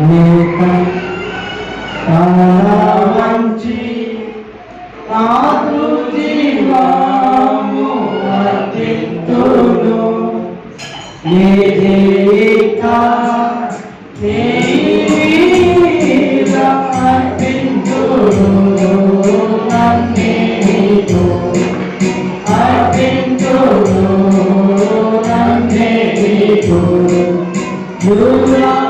అనేకం చాలా మంచి నాకు జీవాము వర్తిత్తును నీ జీవిత Guru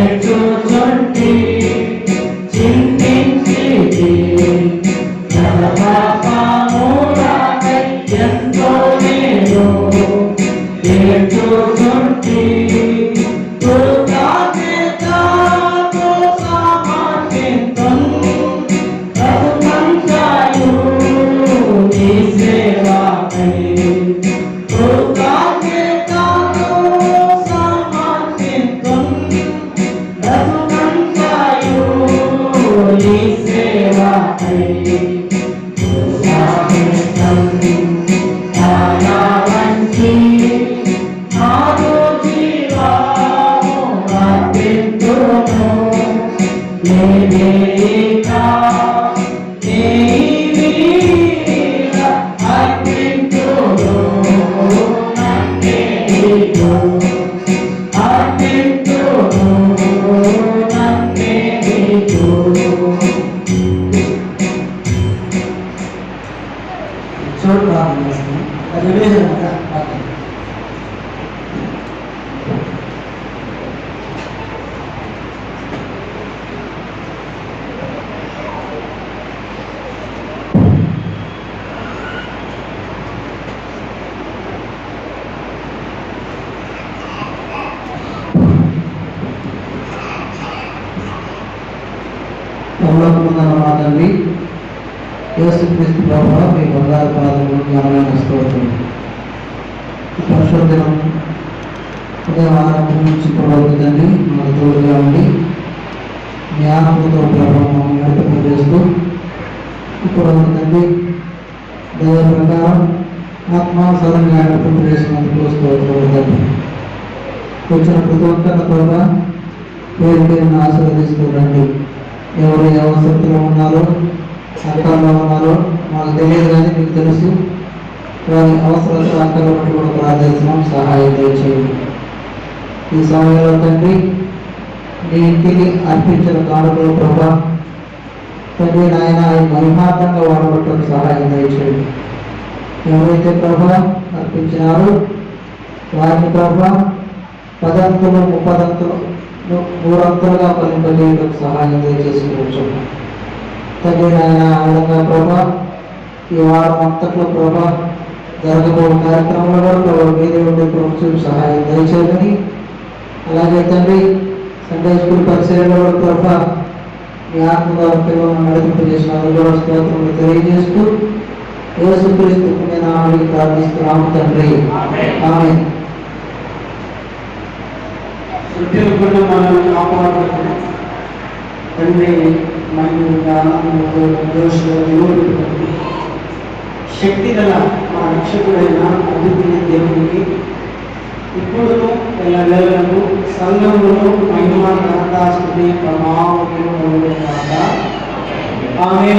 Let your Baby, come. పరలోకముందున్న మా తండ్రి యేసుక్రీస్తు ప్రభావ మీ బంగారు పాదములు జ్ఞానమైన స్తోత్రం పరిశోధనం ఉదయం ఆరంభం నుంచి ఇప్పటివరకు తండ్రి తోడుగా ఉండి జ్ఞానముతో ప్రభావం నడిపి చేస్తూ ఇప్పుడు తండ్రి దాని ప్రకారం ఆత్మానుసారంగా నడిపి చేసినందుకు స్తోత్రం వచ్చిన ప్రతి ఒక్కరిని కూడా పేరు పేరును ఆశీర్వదిస్తూ రండి ఎవరు ఏ అవసరంలో ఉన్నారో అర్థంలో ఉన్నారో మాకు తెలియదు కానీ మీకు తెలుసు. వారి అవసరాలు అక్కర్లు బట్టి కూడా ప్రార్థిస్తున్నాం సహాయం దయచేయండి. ఈ సమయంలో తండ్రి నీ ఇంటికి అర్పించిన కానుకలు ప్రభా తండ్రి నాయన ఆయన మహిమార్థంగా వాడబట్టడం సహాయం దయచేయండి. ఎవరైతే ప్రభా అర్పించినారో వారిని ప్రభా పదంతులు ముప్పదంతులు నూరంతులుగా ఫలింపజేయడం సహాయం దయచేసుకోవచ్చు తండ్రి నాయన ఆ విధంగా ప్రభా ఈ వారం అంతట్లో ప్రభా జరగబో కార్యక్రమంలో కూడా ప్రభావ మీదే ఉండే ప్రభుత్వం సహాయం దయచేయమని. అలాగే తండ్రి సండే స్కూల్ పరిశీలనలో కూడా ప్రభా మీ ఆత్మగా పిల్లలను నడిపింపు చేసిన అది కూడా స్తోత్రములు తెలియజేస్తూ యేసుక్రీస్తు నేను ఆమెకి ప్రార్థిస్తున్నాము తండ్రి. ఆమె శుద్ధిని కూడా మనం కాపాడుకుంటున్నాం తండ్రి మరియు ఆనందంతో శక్తి గల మా రక్షకుడైన అద్భుతమైన దేవునికి ఇప్పుడు ఎల్లవేళకు సంఘంలో మహిమ ఘనతాస్తుతి ప్రభావం ఆమె